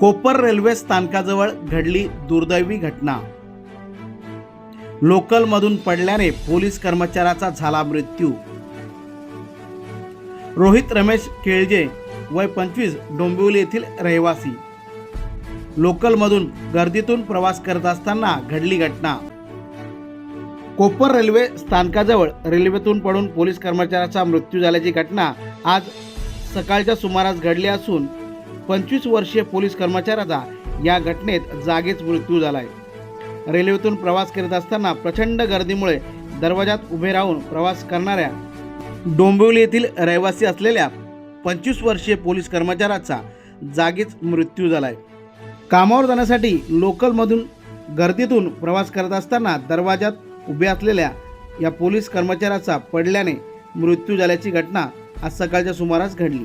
कोपर railway स्थानकाजवळ घडली दुर्दैवी घटना. लोकलमधून पडल्याने पोलीस कर्मचाऱ्याचा झाला मृत्यू. रोहित रमेश केळजे वय पंचवीस डोंबिवली येथील रहिवासी. लोकलमधून गर्दीतून प्रवास करत असताना घडली घटना. कोपर रेल्वे स्थानकाजवळ रेल्वेतून पडून पोलीस कर्मचाऱ्याचा मृत्यू झाल्याची घटना आज सकाळच्या सुमारास घडली असून पंचवीस वर्षीय पोलीस कर्मचाऱ्याचा या घटनेत जागीच मृत्यू झालाय. रेल्वेतून प्रवास करत असताना प्रचंड गर्दीमुळे दरवाजात उभे राहून प्रवास करणाऱ्या डोंबिवली येथील रहिवासी असलेल्या पंचवीस वर्षीय पोलीस कर्मचाऱ्याचा जागीच मृत्यू झालाय. कामावर जाण्यासाठी लोकलमधून गर्दीतून प्रवास करत असताना दरवाजात उभे असलेल्या या पोलीस कर्मचाऱ्याचा पडल्याने मृत्यू झाल्याची घटना आज सकाळच्या सुमारास घडली.